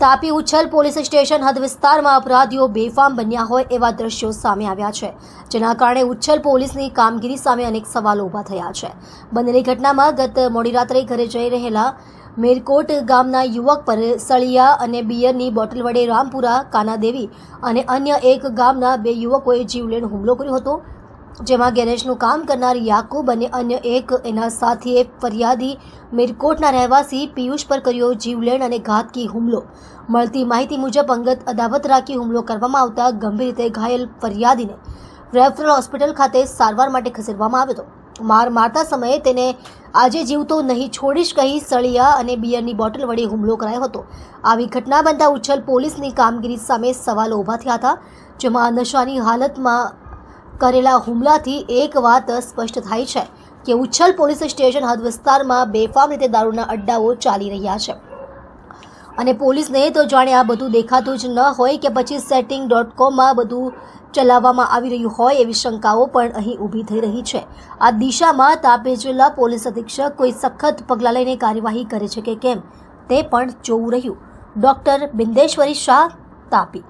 Tapi ઉછલ police station હદ વિસ્તારમાં અપરાધીઓ બેફામ બન્યા હોય એવા દ્રશ્યો સામે આવ્યા છે, જેના કારણે ઉછલ પોલીસની કામગીરી સામે અનેક સવાલો ઊભા થયા છે. બનેલી ઘટનામાં ગત મોડી રાત્રે ઘરે જઈ રહેલા મેરકોટ ગામના યુવક પર સળિયા અને બિયરની બોટલ વડે રામપુરા, કાનાદેવી અને અન્ય એક ગામના બે યુવકોએ જીવલેણ હુમલો કર્યો હતો. જેમાં ગેરેજનું કામ કરનાર યાકુબ અને અન્ય એક એના સાથીએ ફરિયાદી મિરકોટના રહેવાસી પિયુષ પર કર્યો જીવલેણ અને ઘાતકી હુમલો. મળતી માહિતી મુજબ અંગત અદાવત રાખી હુમલો કરવામાં આવતા ગંભીર રીતે ઘાયલ ફરિયાદીને રેફરલ હોસ્પિટલ ખાતે સારવાર માટે ખસેડવામાં આવ્યો હતો. માર મારતા સમયે તેને આજે જીવતો નહીં છોડીશ કહી સળિયા અને બિયરની બોટલ વડે હુમલો કરાયો હતો. આવી ઘટના બનતા ઉછલ પોલીસની કામગીરી સામે સવાલો ઊભા થયા હતા, જેમાં નશાની હાલતમાં કરેલા હુમલાથી એક વાત સ્પષ્ટ થાય છે કે ઉચ્છલ પોલીસ સ્ટેશન હદ વિસ્તારમાં બેફામ રીતે દારૂના અડ્ડાઓ ચાલી રહ્યા છે. અને પોલીસને તો જાણે આ બધું દેખાતું જ ન હોય કે પછી સેટિંગ ડોટ કોમમાં બધું ચલાવવામાં આવી રહ્યું હોય એવી શંકાઓ પણ અહીં ઊભી થઈ રહી છે. આ દિશામાં તાપી જિલ્લા પોલીસ અધિક્ષક કોઈ સખત પગલાં લઈને કાર્યવાહી કરે છે કે કેમ તે પણ જોવું રહ્યું. ડૉક્ટર બિંદેશ્વરી શાહ, તાપી.